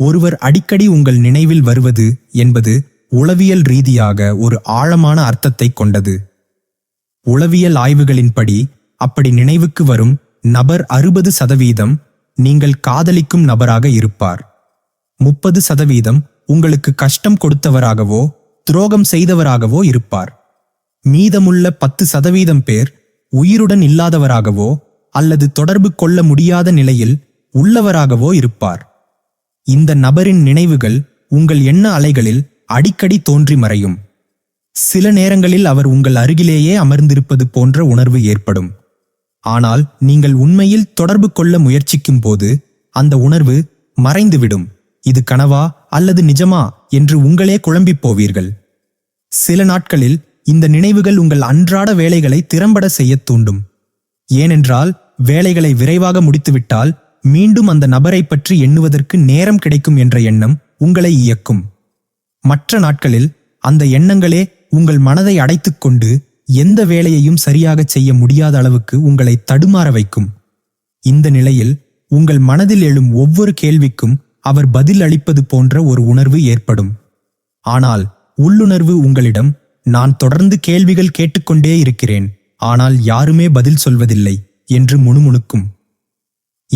ஒருவர் அடிக்கடி உங்கள் நினைவில் வருவது என்பது உளவியல் ரீதியாக ஒரு ஆழமான அர்த்தத்தை கொண்டது. உளவியல் ஆய்வுகளின்படி அப்படி நினைவுக்கு வரும் நபர் அறுபது சதவீதம் நீங்கள் காதலிக்கும் நபராக இருப்பார். முப்பது சதவீதம் உங்களுக்கு கஷ்டம் கொடுத்தவராகவோ துரோகம் செய்தவராகவோ இருப்பார். மீதமுள்ள பத்து சதவீதம் பேர் உயிருடன் இல்லாதவராகவோ அல்லது தொடர்பு கொள்ள முடியாத நிலையில் உள்ளவராகவோ இருப்பார். இந்த நபரின் நினைவுகள் உங்கள் எண்ண அலைகளில் அடிக்கடி தோன்றி மறையும். சில நேரங்களில் அவர் உங்கள் அருகிலேயே அமர்ந்திருப்பது போன்ற உணர்வு ஏற்படும். ஆனால் நீங்கள் உண்மையில் தொடர்பு கொள்ள முயற்சிக்கும் போது அந்த உணர்வு மறைந்துவிடும். இது கனவா அல்லது நிஜமா என்று உங்களே குழம்பிப் போவீர்கள். சில நாட்களில் இந்த நினைவுகள் உங்கள் அன்றாட வேலைகளை திறம்பட செய்யத் தூண்டும். ஏனென்றால் வேலைகளை விரைவாக முடித்துவிட்டால் மீண்டும் அந்த நபரை பற்றி எண்ணுவதற்கு நேரம் கிடைக்கும் என்ற எண்ணம் உங்களை இயக்கும். மற்ற நாட்களில் அந்த எண்ணங்களே உங்கள் மனதை அடைத்துக்கொண்டு எந்த வேலையையும் சரியாகச் செய்ய முடியாத அளவுக்கு உங்களை தடுமாற வைக்கும். இந்த நிலையில் உங்கள் மனதில் எழும் ஒவ்வொரு கேள்விக்கும் அவர் பதில் அளிப்பது போன்ற ஒரு உணர்வு ஏற்படும். ஆனால் உள்ளுணர்வு உங்களிடம் நான் தொடர்ந்து கேள்விகள் கேட்டுக்கொண்டே இருக்கிறேன். ஆனால் யாருமே பதில் சொல்வதில்லை என்று முணுமுணுக்கும்.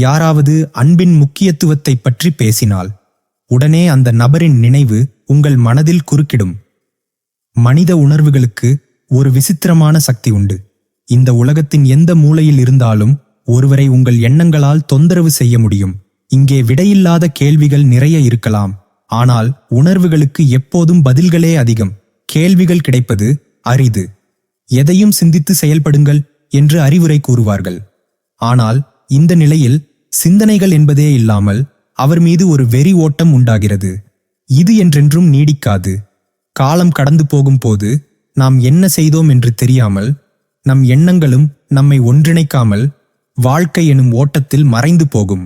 யாராவது அன்பின் முக்கியத்துவத்தை பற்றி பேசினால் உடனே அந்த நபரின் நினைவு உங்கள் மனதில் குறுக்கிடும். மனித உணர்வுகளுக்கு ஒரு விசித்திரமான சக்தி உண்டு. இந்த உலகத்தின் எந்த மூலையில் இருந்தாலும் ஒருவரை உங்கள் எண்ணங்களால் தொந்தரவு செய்ய முடியும். இங்கே விடையில்லாத கேள்விகள் நிறைய இருக்கலாம். ஆனால் உணர்வுகளுக்கு எப்போதும் பதில்களே அதிகம். கேள்விகள் கிடைப்பது அரிது. எதையும் சிந்தித்து செயல்படுங்கள் என்று அறிவுரை கூறுவார்கள். ஆனால் இந்த நிலையில் சிந்தனைகள் என்பதே இல்லாமல் அவர் மீது ஒரு வெறி ஓட்டம் உண்டாகிறது. இது என்றென்றும் நீடிக்காது. காலம் கடந்து போகும்போது நாம் என்ன செய்தோம் என்று தெரியாமல் நம் எண்ணங்களும் நம்மை ஒன்றிணைக்காமல் வாழ்க்கை எனும் ஓட்டத்தில் மறைந்து போகும்.